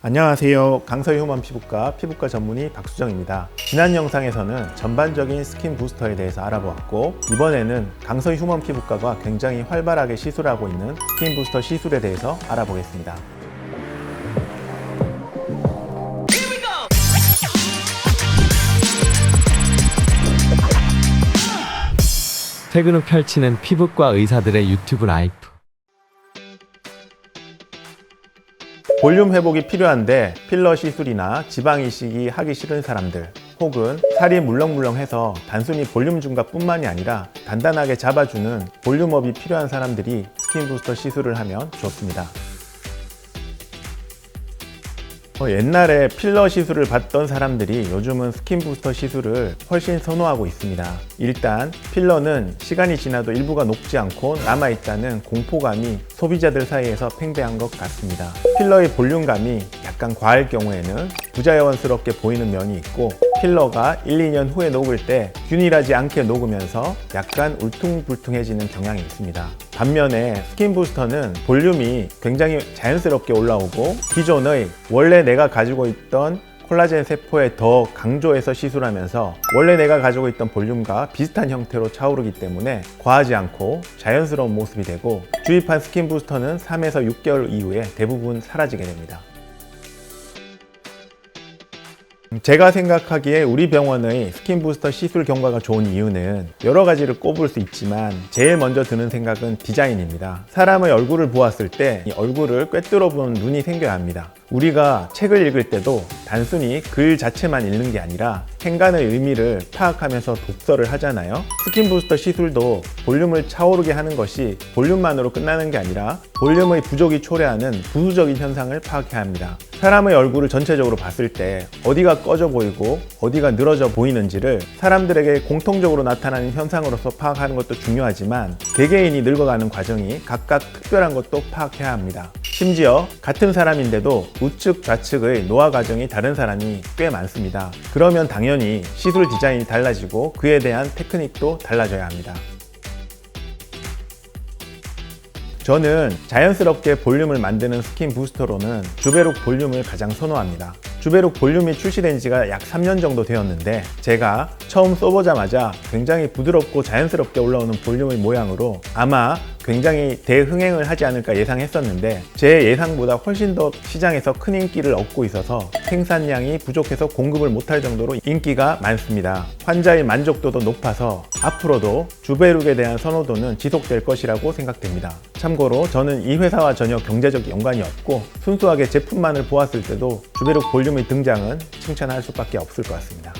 안녕하세요. 강서희 휴먼 피부과 피부과 전문의 박수정입니다. 지난 영상에서는 전반적인 스킨 부스터에 대해서 알아보았고 이번에는 강서희 휴먼 피부과가 굉장히 활발하게 시술하고 있는 스킨 부스터 시술에 대해서 알아보겠습니다. 퇴근 후 펼치는 피부과 의사들의 유튜브 라이프. 볼륨 회복이 필요한데 필러 시술이나 지방 이식이 하기 싫은 사람들 혹은 살이 물렁물렁해서 단순히 볼륨 증가뿐만이 아니라 단단하게 잡아주는 볼륨업이 필요한 사람들이 스킨 부스터 시술을 하면 좋습니다. 어, 옛날에 필러 시술을 받던 사람들이 요즘은 스킨 부스터 시술을 훨씬 선호하고 있습니다. 일단 필러는 시간이 지나도 일부가 녹지 않고 남아있다는 공포감이 소비자들 사이에서 팽배한 것 같습니다. 필러의 볼륨감이 약간 과할 경우에는 부자연스럽게 보이는 면이 있고 필러가 1, 2년 후에 녹을 때 균일하지 않게 녹으면서 약간 울퉁불퉁해지는 경향이 있습니다. 반면에 스킨 부스터는 볼륨이 굉장히 자연스럽게 올라오고 기존의 원래 내가 가지고 있던 콜라겐 세포에 더 강조해서 시술하면서 원래 내가 가지고 있던 볼륨과 비슷한 형태로 차오르기 때문에 과하지 않고 자연스러운 모습이 되고 주입한 스킨 부스터는 3에서 6개월 이후에 대부분 사라지게 됩니다. 제가 생각하기에 우리 병원의 스킨 부스터 시술 경과가 좋은 이유는 여러 가지를 꼽을 수 있지만 제일 먼저 드는 생각은 디자인입니다. 사람의 얼굴을 보았을 때이 얼굴을 꿰뚫어 보는 눈이 생겨야 합니다. 우리가 책을 읽을 때도 단순히 글 자체만 읽는 게 아니라 행간의 의미를 파악하면서 독서를 하잖아요. 스킨 부스터 시술도 볼륨을 차오르게 하는 것이 볼륨만으로 끝나는 게 아니라 볼륨의 부족이 초래하는 부수적인 현상을 파악해야 합니다. 사람의 얼굴을 전체적으로 봤을 때 어디가 꺼져 보이고 어디가 늘어져 보이는지를 사람들에게 공통적으로 나타나는 현상으로서 파악하는 것도 중요하지만 개개인이 늙어가는 과정이 각각 특별한 것도 파악해야 합니다. 심지어 같은 사람인데도 우측 좌측의 노화 과정이 다른 사람이 꽤 많습니다. 그러면 당연히 시술 디자인이 달라지고 그에 대한 테크닉도 달라져야 합니다. 저는 자연스럽게 볼륨을 만드는 스킨 부스터로는 주베룩 볼륨을 가장 선호합니다. 주베룩 볼륨이 출시된 지가 약 3년 정도 되었는데 제가 처음 써보자마자 굉장히 부드럽고 자연스럽게 올라오는 볼륨의 모양으로 아마 굉장히 대흥행을 하지 않을까 예상했었는데 제 예상보다 훨씬 더 시장에서 큰 인기를 얻고 있어서 생산량이 부족해서 공급을 못할 정도로 인기가 많습니다. 환자의 만족도도 높아서 앞으로도 주베룩에 대한 선호도는 지속될 것이라고 생각됩니다. 참고로 저는 이 회사와 전혀 경제적 연관이 없고 순수하게 제품만을 보았을 때도 주베룩 볼륨의 등장은 칭찬할 수밖에 없을 것 같습니다.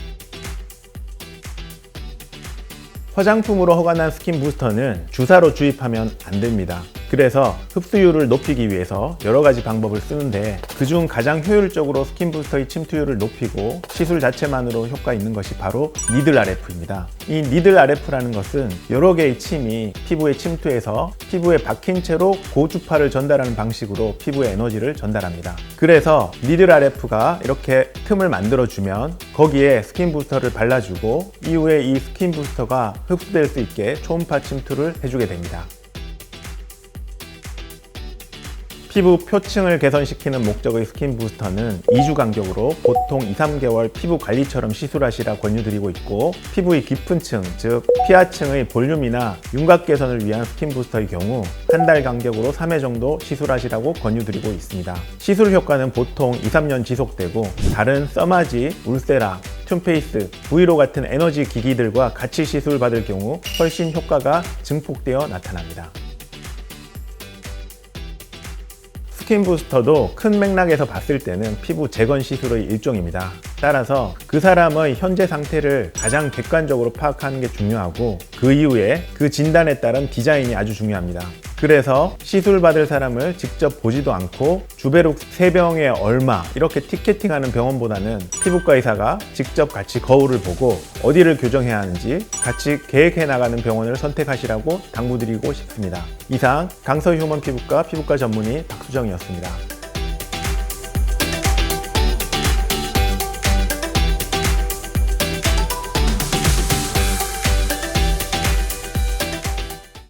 화장품으로 허가난 스킨 부스터는 주사로 주입하면 안 됩니다. 그래서 흡수율을 높이기 위해서 여러 가지 방법을 쓰는데 그중 가장 효율적으로 스킨 부스터의 침투율을 높이고 시술 자체만으로 효과 있는 것이 바로 니들 RF입니다. 이 니들 RF라는 것은 여러 개의 침이 피부에 침투해서 피부에 박힌 채로 고주파를 전달하는 방식으로 피부에 에너지를 전달합니다. 그래서 니들 RF가 이렇게 틈을 만들어주면 거기에 스킨 부스터를 발라주고 이후에 이 스킨 부스터가 흡수될 수 있게 초음파 침투를 해주게 됩니다. 피부 표층을 개선시키는 목적의 스킨 부스터는 2주 간격으로 보통 2, 3개월 피부 관리처럼 시술하시라 권유드리고 있고 피부의 깊은 층, 즉 피하층의 볼륨이나 윤곽 개선을 위한 스킨 부스터의 경우 한 달 간격으로 3회 정도 시술하시라고 권유드리고 있습니다. 시술 효과는 보통 2, 3년 지속되고 다른 써마지, 울세라, 튠페이스, 브이로 같은 에너지 기기들과 같이 시술 받을 경우 훨씬 효과가 증폭되어 나타납니다. 스킨 부스터도 큰 맥락에서 봤을 때는 피부 재건 시술의 일종입니다. 따라서 그 사람의 현재 상태를 가장 객관적으로 파악하는 게 중요하고 그 이후에 그 진단에 따른 디자인이 아주 중요합니다. 그래서 시술 받을 사람을 직접 보지도 않고 주베룩 3병에 얼마 이렇게 티켓팅하는 병원보다는 피부과 의사가 직접 같이 거울을 보고 어디를 교정해야 하는지 같이 계획해 나가는 병원을 선택하시라고 당부드리고 싶습니다. 이상 강서 휴먼 피부과 피부과 전문의 박수정이었습니다.